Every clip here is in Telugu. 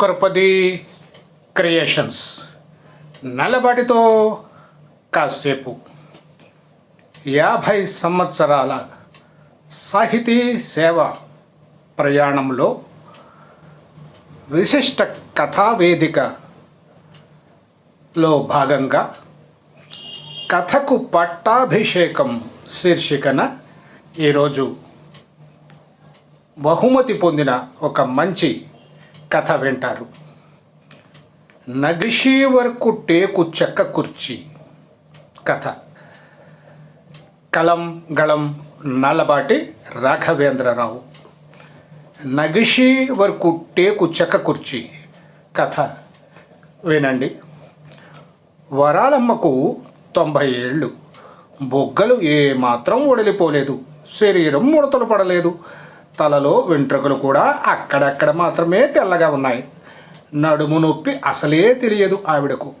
కృపది క్రియేషన్స్. నలబడితో కాసేపు. యాభై సంవత్సరాల సాహితీ సేవ ప్రయాణంలో విశిష్ట కథావేదికలో భాగంగా కథకు పట్టాభిషేకం శీర్షికన ఈరోజు బహుమతి పొందిన ఒక మంచి కథ వింటారు. నగిషీ వరకు టేకు చెక్క కుర్చీ. కథ. కలం గళం నల్లబాటి రాఘవేంద్రరావు. నగిషీ వరకు టేకు చెక్క కుర్చీ. కథ. వినండి. వరాలమ్మకు తొంభై ఏళ్ళు. బొగ్గలు ఏమాత్రం ఒడిలిపోలేదు శరీరం ముడతలు పడలేదు. తలలో వెంట్రుకలు కూడా అక్కడక్కడ మాత్రమే తెల్లగా ఉన్నాయి. నడుము నొప్పి అసలే తెలియదు ఆవిడకు.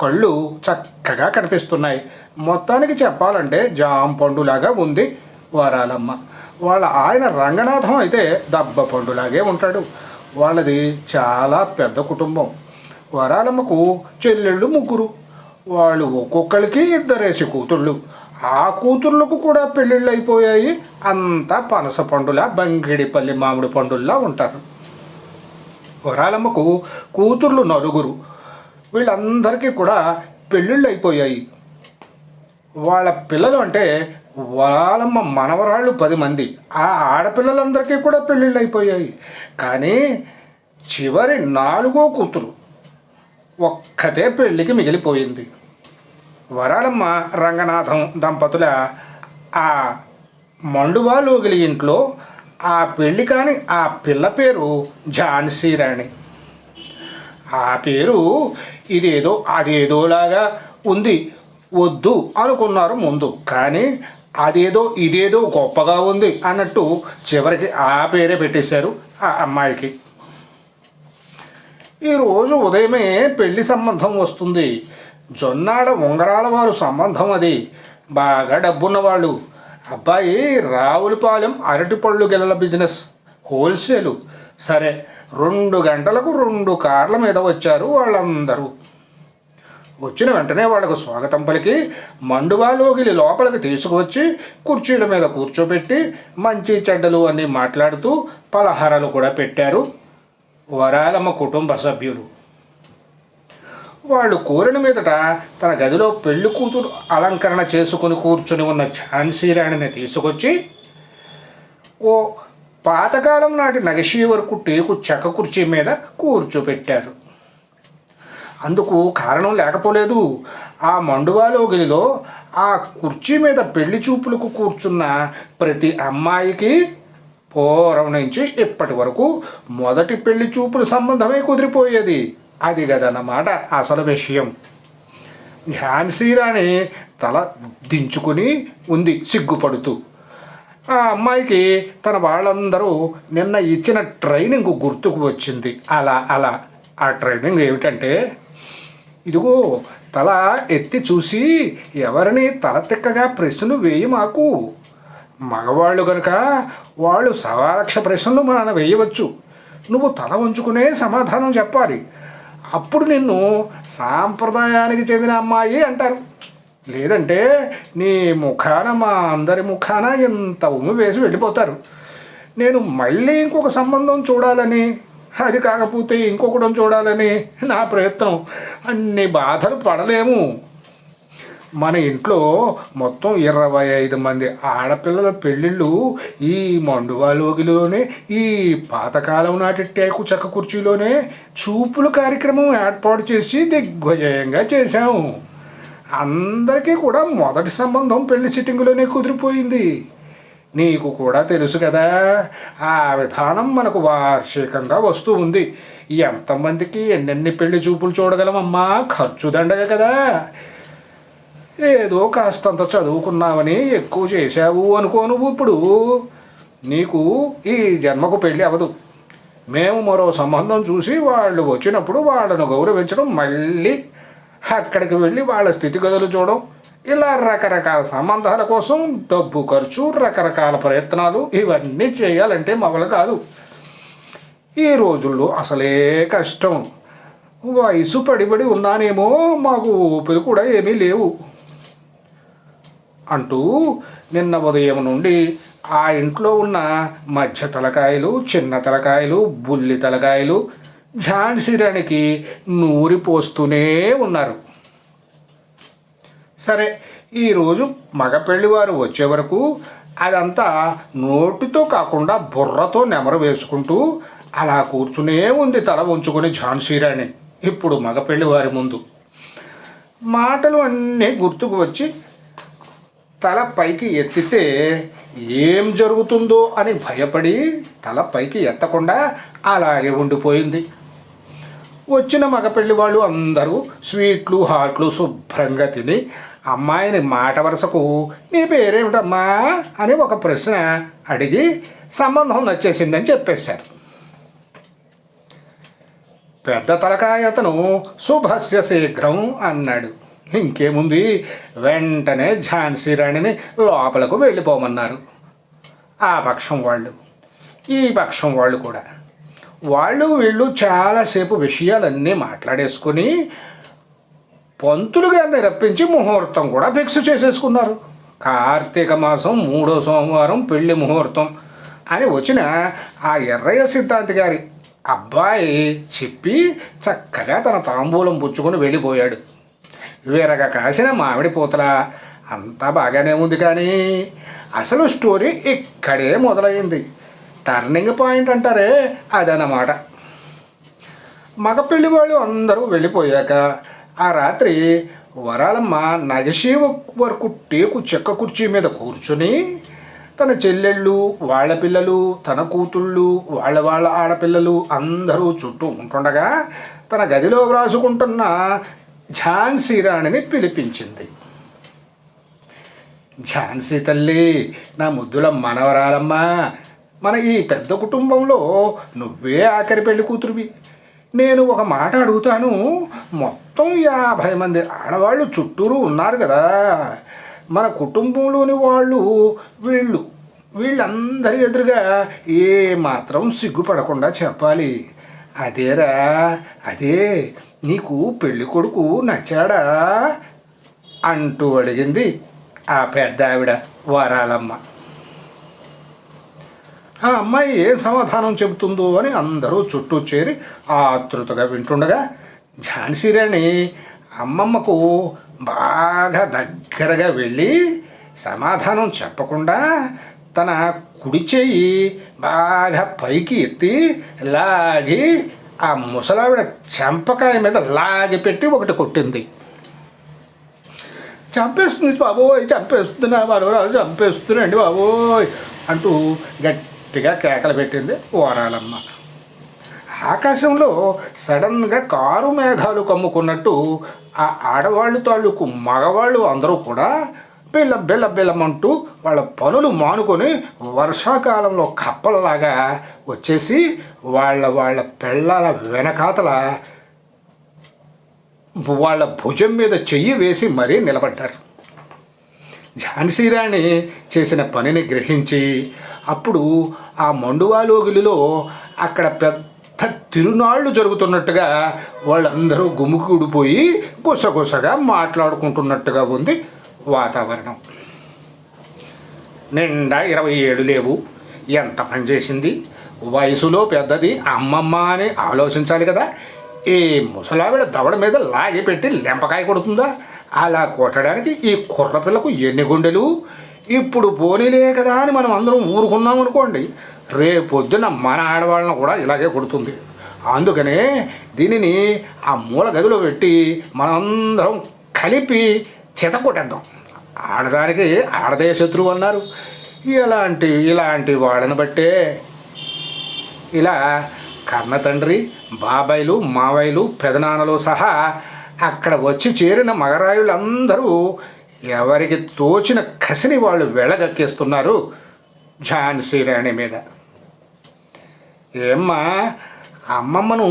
కళ్ళు చక్కగా కనిపిస్తున్నాయి. మొత్తానికి చెప్పాలంటే జామ పండులాగా ఉంది వరాలమ్మ. వాళ్ళ ఆయన రంగనాథం అయితే దబ్బ పండులాగే ఉంటాడు. వాళ్ళది చాలా పెద్ద కుటుంబం. వరాలమ్మకు చెల్లెళ్ళు ముగ్గురు. వాళ్ళు ఒక్కొక్కరికి ఇద్దరేసి కూతుళ్ళు. ఆ కూతుర్లకు కూడా పెళ్ళిళ్ళు అయిపోయాయి. అంతా పనస పండులా బంగిడిపల్లి మామిడి పండుల్లా ఉంటారు. వరాలమ్మకు కూతుర్లు నలుగురు. వీళ్ళందరికీ కూడా పెళ్ళిళ్ళు అయిపోయాయి. వాళ్ళ పిల్లలు అంటే వరాలమ్మ మనవరాళ్ళు పది మంది. ఆ ఆడపిల్లలందరికీ కూడా పెళ్ళిళ్ళు అయిపోయాయి. కానీ చివరి నాలుగో కూతురు ఒక్కతే పెళ్ళికి మిగిలిపోయింది. వరాలమ్మ రంగనాథం దంపతుల ఆ మండువాలోగిలి ఇంట్లో ఆ పెళ్ళి కాని ఆ పిల్ల పేరు ఝాన్సీరాణి ఆ పేరు ఇదేదో అదేదోలాగా ఉంది వద్దు అనుకున్నారు ముందు. కానీ అదేదో ఇదేదో గొప్పగా ఉంది అన్నట్టు చివరికి ఆ పేరే పెట్టేశారు ఆ అమ్మాయికి. ఈరోజు ఉదయమే పెళ్ళి సంబంధం వస్తుంది. జొన్నాడ ఉంగరాల వారు సంబంధం అది. బాగా డబ్బున్న వాళ్ళు అబ్బాయి రావులపాలెం అరటిపళ్ళు గెలల బిజినెస్ హోల్సేలు. సరే రెండు గంటలకు రెండు కార్ల మీద వచ్చారు వాళ్ళందరూ. వచ్చిన వెంటనే వాళ్ళకు స్వాగతం పలికి మండువాలోగిలి లోపలికి తీసుకువచ్చి కుర్చీల మీద కూర్చోబెట్టి మంచి చెడ్డలు అన్నీ మాట్లాడుతూ పలహారాలు కూడా పెట్టారు. వరాలమ్మ కుటుంబ సభ్యులు. వాళ్ళు కోరిన మీదట తన గదిలో పెళ్ళి కూతురు అలంకరణ చేసుకుని కూర్చుని ఉన్న ఝాన్సీ రాణిని తీసుకొచ్చి ఓ పాతకాలం నాటి నగశీ వరకు టేకు చెక్క కుర్చీ మీద కూర్చోపెట్టారు. అందుకు కారణం లేకపోలేదు. ఆ మండువాలో గదిలో ఆ కుర్చీ మీద పెళ్ళి చూపులకు కూర్చున్న ప్రతి అమ్మాయికి పూర్వం నుంచి ఇప్పటి వరకు మొదటి పెళ్ళి చూపుల సంబంధమే కుదిరిపోయేది. అది కదన్నమాట అసలు విషయం. ఝాన్సీ రాణి తల దించుకుని ఉంది సిగ్గుపడుతూ. ఆ అమ్మాయికి తన వాళ్ళందరూ నిన్న ఇచ్చిన ట్రైనింగ్ గుర్తుకు వచ్చింది. అలా అలా. ఆ ట్రైనింగ్ ఏమిటంటే ఇదిగో తల ఎత్తి చూసి ఎవరిని తల తిక్కగా ప్రశ్నలు వేయి మాకు. మగవాళ్ళు కనుక వాళ్ళు సవాలక్ష ప్రశ్నలు మన వేయవచ్చు. నువ్వు తల ఉంచుకునే సమాధానం చెప్పాలి. అప్పుడు నిన్ను సాంప్రదాయానికి చెందిన అమ్మాయి అంటారు. లేదంటే నీ ముఖాన మా అందరి ముఖాన ఇంత ఉమ్మి వేసి వెళ్ళిపోతారు. నేను మళ్ళీ ఇంకొక సంబంధం చూడాలని అది కాకపోతే ఇంకొకడం చూడాలని నా ప్రయత్నం. అన్ని బాధలు పడలేము. మన ఇంట్లో మొత్తం ఇరవై ఐదు మంది ఆడపిల్లల పెళ్ళిళ్ళు ఈ మండువాలోగిలోనే ఈ పాతకాలం నాటి టేకు చెక్క కుర్చీలోనే చూపుల కార్యక్రమం ఏర్పాటు చేసి దిగ్విజయంగా చేశాము అందరికీ కూడా మొదటి సంబంధం పెళ్ళి సిట్టింగులోనే కుదిరిపోయింది. నీకు కూడా తెలుసు కదా ఆ విధానం మనకు వార్షికంగా వస్తూ ఉంది. ఎంతమందికి ఎన్నెన్ని పెళ్ళి చూపులు చూడగలమమ్మా? ఖర్చు దండగ కదా. ఏదో కాస్తంత చదువుకున్నావని ఎక్కువ చేశావు అనుకో నువ్వు ఇప్పుడు. నీకు ఈ జన్మకు పెళ్ళి అవ్వదు మేము మరో సంబంధం చూసి వాళ్ళు వచ్చినప్పుడు వాళ్ళను గౌరవించడం మళ్ళీ అక్కడికి వెళ్ళి వాళ్ళ స్థితిగతులు చూడడం. ఇలా రకరకాల సంబంధాల కోసం డబ్బు ఖర్చు రకరకాల ప్రయత్నాలు ఇవన్నీ చేయాలంటే మొదలు కాదు. ఈ రోజుల్లో అసలే కష్టం. వయసు పడిబడి ఉన్నానేమో మాకు ఊపిరి కూడా ఏమీ లేవు. అంటూ నిన్న ఉదయం నుండి ఆ ఇంట్లో ఉన్న మధ్య తలకాయలు చిన్న తలకాయలు బుల్లి తలకాయలు ఝాన్సీ రాణికి నూరి పోస్తూనే ఉన్నారు. సరే ఈరోజు మగ పెళ్ళివారు వచ్చే వరకు అదంతా నోటితో కాకుండా బుర్రతో నెమరు వేసుకుంటూ అలా కూర్చునే ఉంది తల ఉంచుకుని ఝాన్సీ రాణి ఇప్పుడు మగ పెళ్ళివారి ముందు. మాటలు అన్నీ గుర్తుకు వచ్చి తల పైకి ఎత్తితే ఏం జరుగుతుందో అని భయపడి తల పైకి ఎత్తకుండా అలాగే ఉండిపోయింది. వచ్చిన మగపెళ్ళి వాళ్ళు అందరూ స్వీట్లు హాట్లు శుభ్రంగా తిని అమ్మాయిని మాట వరుసకు నీ పేరేమిటమ్మా? అని ఒక ప్రశ్న అడిగి సంబంధం నచ్చేసిందని చెప్పేశారు. పెద్ద తలకాయ అతను శుభస్య శీఘ్రం అన్నాడు. ఇంకేముంది? వెంటనే ఝాన్సీ రాణిని లోపలకు వెళ్ళిపోమన్నారు. ఆ పక్షం వాళ్ళు. ఈ పక్షం వాళ్ళు కూడా. వాళ్ళు వీళ్ళు చాలాసేపు విషయాలన్నీ మాట్లాడేసుకొని పంతులు గారిని రప్పించి ముహూర్తం కూడా ఫిక్స్ చేసేసుకున్నారు. కార్తీక మాసం మూడో సోమవారం పెళ్ళి ముహూర్తం అని వచ్చిన ఆ ఎర్రయ్య సిద్ధాంతి గారి అబ్బాయి చెప్పి చక్కగా తన తాంబూలం పుచ్చుకొని వెళ్ళిపోయాడు. విరగ కాసిన మామిడి పూతల అంతా బాగానే ఉంది కానీ అసలు స్టోరీ ఇక్కడే మొదలైంది. టర్నింగ్ పాయింట్ అంటారే అదన్నమాట. మగ పెళ్ళి వాళ్ళు అందరూ వెళ్ళిపోయాక ఆ రాత్రి వరాలమ్మ నగశీ వరకు టేకు చెక్క కుర్చీ మీద కూర్చుని తన చెల్లెళ్ళు వాళ్ళ పిల్లలు తన కూతుళ్ళు వాళ్ళ వాళ్ళ ఆడపిల్లలు అందరూ చుట్టూ ఉంటుండగా తన గదిలో వ్రాసుకుంటున్న ఝాన్సీ రాణిని పిలిపించింది. ఝాన్సీ తల్లి నా ముద్దుల మనవరాలమ్మా మన ఈ పెద్ద కుటుంబంలో నువ్వే ఆఖరి పెళ్ళి కూతురువి. నేను ఒక మాట అడుగుతాను మొత్తం యాభై మంది ఆడవాళ్ళు చుట్టూరు ఉన్నారు కదా. మన కుటుంబంలోని వాళ్ళు వీళ్ళు వీళ్ళందరి ఎదురుగా ఏ మాత్రం సిగ్గుపడకుండా చెప్పాలి. అదేరా అదే నీకు పెళ్ళి కొడుకు నచ్చాడా? అంటూ అడిగింది ఆ పెద్ద ఆవిడ వారాలమ్మ. ఆ అమ్మాయి ఏ సమాధానం చెబుతుందో అని అందరూ చుట్టూ చేరి ఆతృతగా వింటుండగా ఝాన్సీ రాణి అమ్మమ్మకు బాగా దగ్గరగా వెళ్ళి సమాధానం చెప్పకుండా తన కుడి చేయి బాగా పైకి ఎత్తి లాగి ఆ ముసలావిడ చెంపకాయ మీద లాగి పెట్టి ఒకటి కొట్టింది. చంపేస్తుంది బాబోయ్ చంపేస్తుంది నా మనవరాలు చంపేస్తుందండి బాబోయ్ అంటూ గట్టిగా కేకలు పెట్టింది ఓరాలమ్మ. ఆకాశంలో సడన్గా కారు మేఘాలు కమ్ముకున్నట్టు ఆ ఆడవాళ్ళు తాలూకు మగవాళ్ళు అందరూ కూడా బిల్ల బిల్ల బిల్లమంటూ వాళ్ళ పనులు మానుకొని వర్షాకాలంలో కప్పలలాగా వచ్చేసి వాళ్ళ వాళ్ళ పెళ్ళాల వెనకాతల వాళ్ళ భుజం మీద చెయ్యి వేసి మరీ నిలబడ్డారు. ఝాన్సీ రాణి చేసిన పనిని గ్రహించి అప్పుడు ఆ మండువాలోగిలిలో అక్కడ పెద్ద తిరునాళ్ళు జరుగుతున్నట్టుగా వాళ్ళందరూ గుమికూడిపోయి గుసగుసగా మాట్లాడుకుంటున్నట్టుగా ఉంది. వాతావరణం. నిండా ఇరవై ఏడు లేవు. ఎంత పని చేసింది? వయసులో పెద్దది అమ్మమ్మ అని ఆలోచించాలి కదా. ఈ ముసలావిడ దవడ మీద లాగి పెట్టి లెంపకాయ కొడుతుందా? అలా కొట్టడానికి ఈ కుర్రపిల్లకు ఎన్ని గుండెలు? ఇప్పుడు పోనీలే కదా అని మనం అందరం ఊరుకున్నాం అనుకోండి. రేపొద్దున మన ఆడవాళ్ళని కూడా ఇలాగే కొడుతుంది. అందుకనే దీనిని ఆ మూల గదిలో పెట్టి మనందరం కలిపి చెత కొట్టేద్దాం ఆడదానికి ఆడదే శత్రువు అన్నారు. ఇలాంటి ఇలాంటి వాళ్ళని బట్టే ఇలా కన్న తండ్రి బాబాయిలు మావయ్యలు పెదనాన్నలు సహా అక్కడ వచ్చి చేరిన మగరాయులందరూ ఎవరికి తోచిన కసిని వాళ్ళు వెళ్ళగక్కేస్తున్నారు ఝాన్సీ రాణి మీద. ఏమ్మా అమ్మమ్మను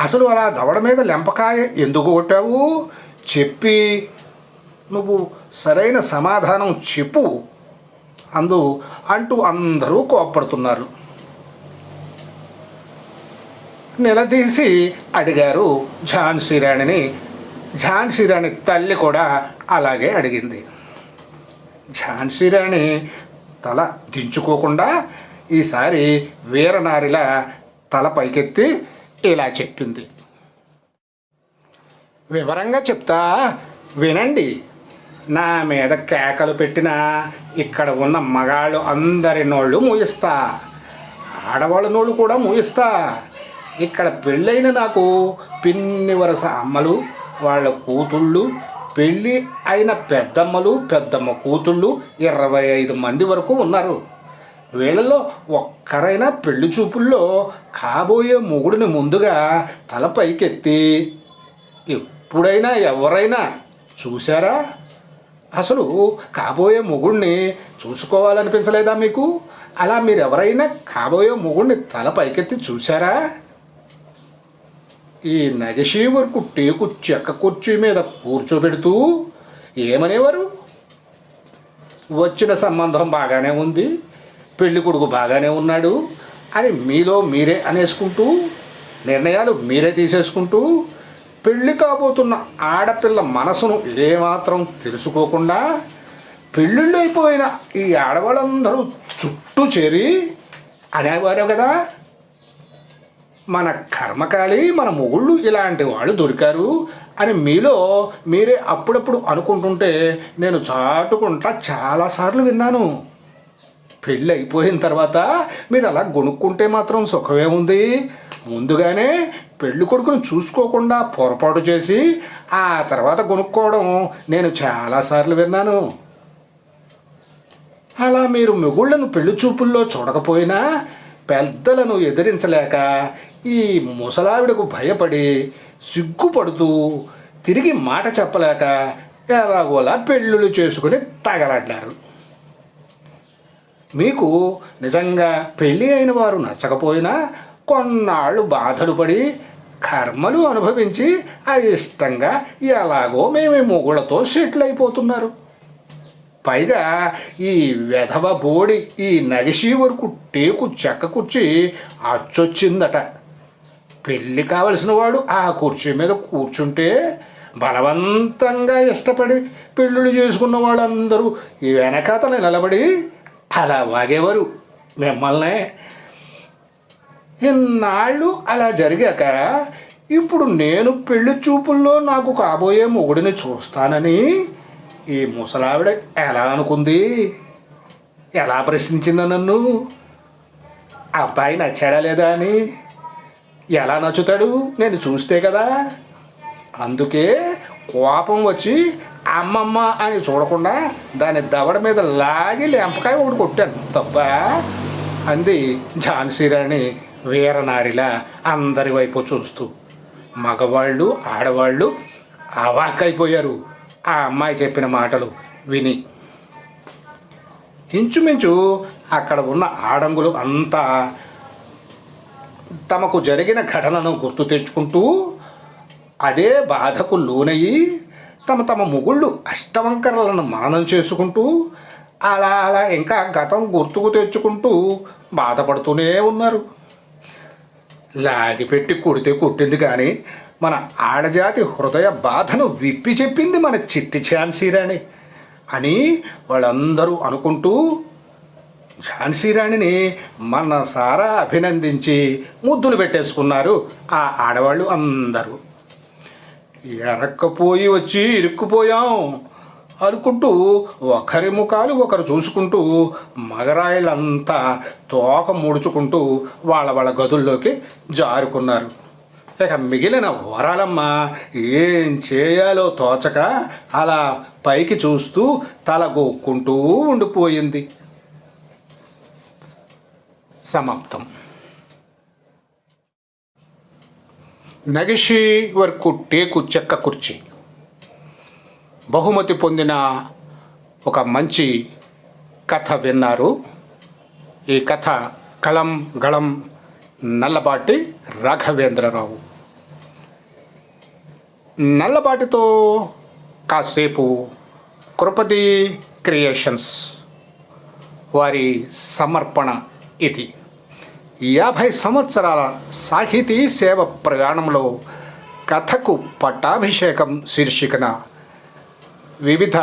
అసలు అలా దవడ మీద లెంపకాయ ఎందుకు కొట్టావు? చెప్పి నువ్వు సరైన సమాధానం చెప్పు అందు అంటూ అందరూ కోప్పడుతున్నారు. నిలదీసి అడిగారు ఝాన్సీ రాణిని. ఝాన్సీ రాణి తల్లి కూడా అలాగే అడిగింది. ఝాన్సీ రాణి తల దించుకోకుండా ఈసారి వీరనారిలా తల పైకెత్తి ఇలా చెప్పింది. వివరంగా చెప్తా వినండి. నా మీద కేకలు పెట్టిన ఇక్కడ ఉన్న మగాళ్ళు అందరి నోళ్ళు మూయిస్తా. ఆడవాళ్ళ నోళ్ళు కూడా మూయిస్తా. ఇక్కడ పెళ్ళైన నాకు పిన్ని వరస అమ్మలు వాళ్ళ కూతుళ్ళు పెళ్ళి అయిన పెద్దమ్మలు పెద్దమ్మ కూతుళ్ళు ఇరవై ఐదు మంది వరకు ఉన్నారు. వీళ్ళలో ఒక్కరైనా పెళ్ళి చూపుల్లో కాబోయే మొగుడిని ముందుగా తల పైకెత్తి. ఎప్పుడైనా ఎవరైనా చూసారా అసలు కాబోయే మొగుడిని చూసుకోవాలనిపించలేదా మీకు? అలా మీరు ఎవరైనా కాబోయే మొగుడిని తల పైకెత్తి చూశారా? ఈ నగశీ వరకు టేకు చెక్క కుర్చీ మీద కూర్చోబెడుతూ ఏమనేవారు? వచ్చిన సంబంధం బాగానే ఉంది పెళ్ళి కొడుకు బాగానే ఉన్నాడు అని మీలో మీరే అనేసుకుంటూ నిర్ణయాలు మీరే తీసేసుకుంటూ పెళ్ళి కాబోతున్న ఆడపిల్ల మనసును ఏమాత్రం తెలుసుకోకుండా పెళ్ళిళ్ళు అయిపోయిన ఈ ఆడవాళ్ళందరూ చుట్టూ చేరి అనేవారు కదా? మన కర్మకాలి మన మొగుళ్ళు ఇలాంటి వాళ్ళు దొరికారు అని మీలో మీరే అప్పుడప్పుడు అనుకుంటుంటే నేను చాటుకుంటా చాలాసార్లు విన్నాను. పెళ్ళి అయిపోయిన తర్వాత మీరు అలా గొనుక్కుంటే మాత్రం సుఖమే ఉంది. ముందుగానే పెళ్ళి కొడుకును చూసుకోకుండా పొరపాటు చేసి ఆ తర్వాత కొనుక్కోవడం నేను చాలాసార్లు విన్నాను. అలా మీరు మిగుళ్ళను పెళ్ళి చూపుల్లో చూడకపోయినా పెద్దలను ఎదిరించలేక ఈ ముసలావిడకు భయపడి సిగ్గుపడుతూ తిరిగి మాట చెప్పలేక ఎలాగోలా పెళ్ళిళ్ళు చేసుకుని తగలడ్డారు మీకు నిజంగా పెళ్ళి అయిన వారు నచ్చకపోయినా కొన్నాళ్ళు బాధలు పడి కర్మలు అనుభవించి అయిష్టంగా ఎలాగో మేమే మొగుళ్ళతో సెటిల్ అయిపోతున్నారు పైగా ఈ వెధవ బోడి ఈ నగిషి వరకు టేకు చెక్క కుర్చీ అచ్చొచ్చిందట. పెళ్ళి కావలసిన వాడు ఆ కుర్చీ మీద కూర్చుంటే బలవంతంగా ఇష్టపడి పెళ్ళిళ్ళు చేసుకున్న వాళ్ళందరూ ఈ వెనకాతల నిలబడి అలా వాగేవారు మిమ్మల్నే ఇన్నాళ్ళు అలా జరిగాక ఇప్పుడు నేను పెళ్ళి చూపుల్లో నాకు కాబోయే మొగుడిని చూస్తానని ఈ ముసలావిడ ఎలా అనుకుంది? ఎలా ప్రశ్నించిందో నన్ను? అబ్బాయి నచ్చాడా లేదా అని? ఎలా నచ్చుతాడు? నేను చూస్తే కదా. అందుకే కోపం వచ్చి అమ్మమ్మ అని చూడకుండా దాని దవడ మీద లాగి లెంపకాయ ఒకటి కొట్టాను. తప్ప అంది ఝాన్సీరాణి వీరనారిలా అందరి వైపు చూస్తూ. మగవాళ్ళు ఆడవాళ్ళు అవాక్కైపోయారు. ఆ అమ్మాయి చెప్పిన మాటలు విని. ఇంచుమించు అక్కడ ఉన్న ఆడంగులు అంతా తమకు జరిగిన ఘటనను గుర్తు తెచ్చుకుంటూ అదే బాధకు లోనయ్యి తమ తమ మొగుళ్ళు అష్టవంకరలను మననం చేసుకుంటూ అలా అలా ఇంకా గతం గుర్తుకు తెచ్చుకుంటూ బాధపడుతూనే ఉన్నారు. లాగిపెట్టి కొడితే కొట్టింది కానీ మన ఆడజాతి హృదయ బాధను విప్పి చెప్పింది మన చిట్టి ఝాన్సీరాణి అని వాళ్ళందరూ అనుకుంటూ ఝాన్సీరాణిని మనసారా అభినందించి ముద్దులు పెట్టేసుకున్నారు ఆ ఆడవాళ్ళు అందరూ. ఎరక్కపోయి వచ్చి ఇరుక్కుపోయాం అనుకుంటూ ఒకరి ముఖాలు ఒకరు చూసుకుంటూ మగరాయిలంతా తోక ముడుచుకుంటూ వాళ్ళ వాళ్ళ గదుల్లోకి జారుకున్నారు. ఇక మిగిలిన వరాలమ్మ ఏం చేయాలో తోచక అలా పైకి చూస్తూ తలగొక్కుంటూ ఉండిపోయింది. సమాప్తం. నగిషి వరకు టేకు చెక్క కుర్చీ. బహుమతి పొందిన ఒక మంచి కథ విన్నారు. ఈ కథ కలం గళం నల్లబాటి రాఘవేంద్రరావు. నల్లబాటితో కాసేపు కృపది క్రియేషన్స్. వారి సమర్పణ ఇది. యాభై సంవత్సరాల సాహితీ సేవ ప్రయాణంలో కథకు పట్టాభిషేకం శీర్షికన వివిధ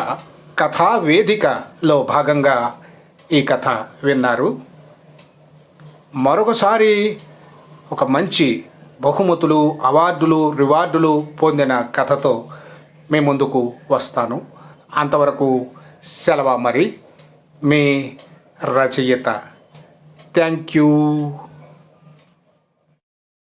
కథా వేదికలో భాగంగా ఈ కథ విన్నారు. మరొకసారి ఒక మంచి బహుమతులు అవార్డులు రివార్డులు పొందిన కథతో మీ ముందుకు వస్తాను. అంతవరకు సెలవు మరి. మీ రచయిత Thank you.